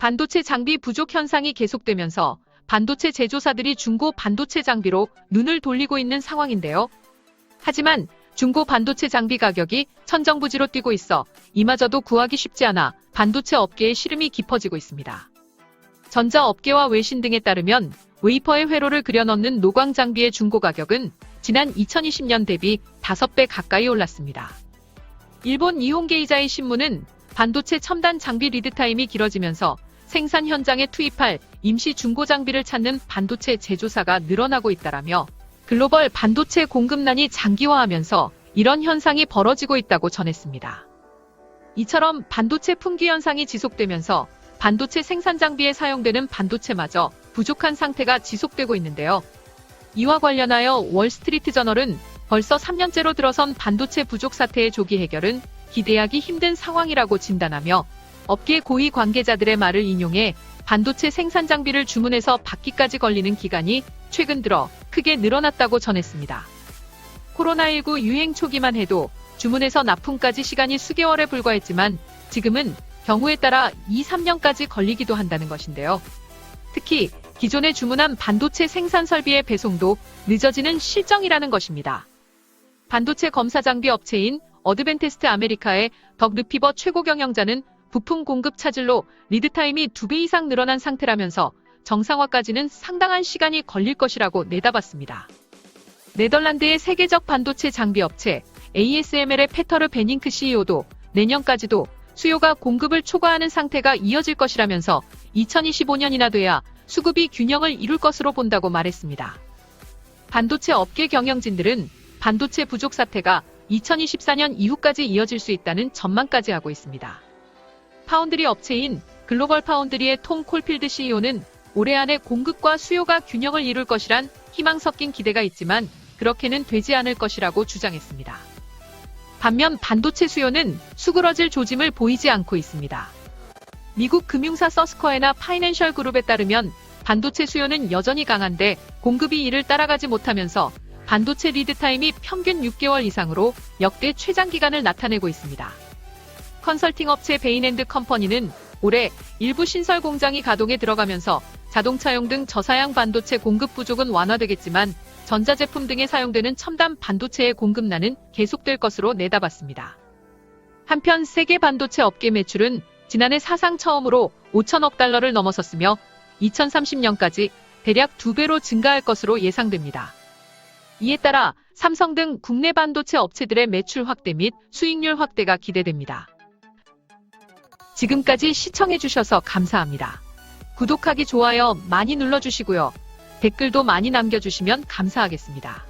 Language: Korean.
반도체 장비 부족 현상이 계속되면서 반도체 제조사들이 중고 반도체 장비로 눈을 돌리고 있는 상황인데요. 하지만 중고 반도체 장비 가격이 천정부지로 뛰고 있어 이마저도 구하기 쉽지 않아 반도체 업계의 시름이 깊어지고 있습니다. 전자업계와 외신 등에 따르면 웨이퍼에 회로를 그려 넣는 노광 장비의 중고 가격은 지난 2020년 대비 5배 가까이 올랐습니다. 일본 이혼게이자의 신문은 반도체 첨단 장비 리드타임이 길어지면서 생산 현장에 투입할 임시 중고 장비를 찾는 반도체 제조사가 늘어나고 있다라며 글로벌 반도체 공급난이 장기화하면서 이런 현상이 벌어지고 있다고 전했습니다. 이처럼 반도체 품귀 현상이 지속되면서 반도체 생산 장비에 사용되는 반도체마저 부족한 상태가 지속되고 있는데요. 이와 관련하여 월스트리트 저널은 벌써 3년째로 들어선 반도체 부족 사태의 조기 해결은 기대하기 힘든 상황이라고 진단하며 업계 고위 관계자들의 말을 인용해 반도체 생산 장비를 주문해서 받기까지 걸리는 기간이 최근 들어 크게 늘어났다고 전했습니다. 코로나19 유행 초기만 해도 주문해서 납품까지 시간이 수개월에 불과했지만 지금은 경우에 따라 2, 3년까지 걸리기도 한다는 것인데요. 특히 기존에 주문한 반도체 생산 설비의 배송도 늦어지는 실정이라는 것입니다. 반도체 검사 장비 업체인 어드벤테스트 아메리카의 덕 르피버 최고 경영자는 부품 공급 차질로 리드타임이 2배 이상 늘어난 상태라면서 정상화까지는 상당한 시간이 걸릴 것이라고 내다봤습니다. 네덜란드의 세계적 반도체 장비 업체 ASML의 페터르 베닝크 CEO도 내년까지도 수요가 공급을 초과하는 상태가 이어질 것이라면서 2025년이나 돼야 수급이 균형을 이룰 것으로 본다고 말했습니다. 반도체 업계 경영진들은 반도체 부족 사태가 2024년 이후까지 이어질 수 있다는 전망까지 하고 있습니다. 파운드리 업체인 글로벌 파운드리의 톰 콜필드 CEO는 올해 안에 공급과 수요가 균형을 이룰 것이란 희망 섞인 기대가 있지만 그렇게는 되지 않을 것이라고 주장했습니다. 반면 반도체 수요는 수그러질 조짐을 보이지 않고 있습니다. 미국 금융사 서스커에나 파이낸셜 그룹에 따르면 반도체 수요는 여전히 강한데 공급이 이를 따라가지 못하면서 반도체 리드타임이 평균 6개월 이상으로 역대 최장 기간을 나타내고 있습니다. 컨설팅 업체 베인앤드 컴퍼니는 올해 일부 신설 공장이 가동에 들어가면서 자동차용 등 저사양 반도체 공급 부족은 완화되겠지만 전자제품 등에 사용되는 첨단 반도체의 공급난은 계속될 것으로 내다봤습니다. 한편 세계 반도체 업계 매출은 지난해 사상 처음으로 5천억 달러를 넘어섰으며 2030년까지 대략 2배로 증가할 것으로 예상됩니다. 이에 따라 삼성 등 국내 반도체 업체들의 매출 확대 및 수익률 확대가 기대됩니다. 지금까지 시청해주셔서 감사합니다. 구독하기, 좋아요 많이 눌러주시고요. 댓글도 많이 남겨주시면 감사하겠습니다.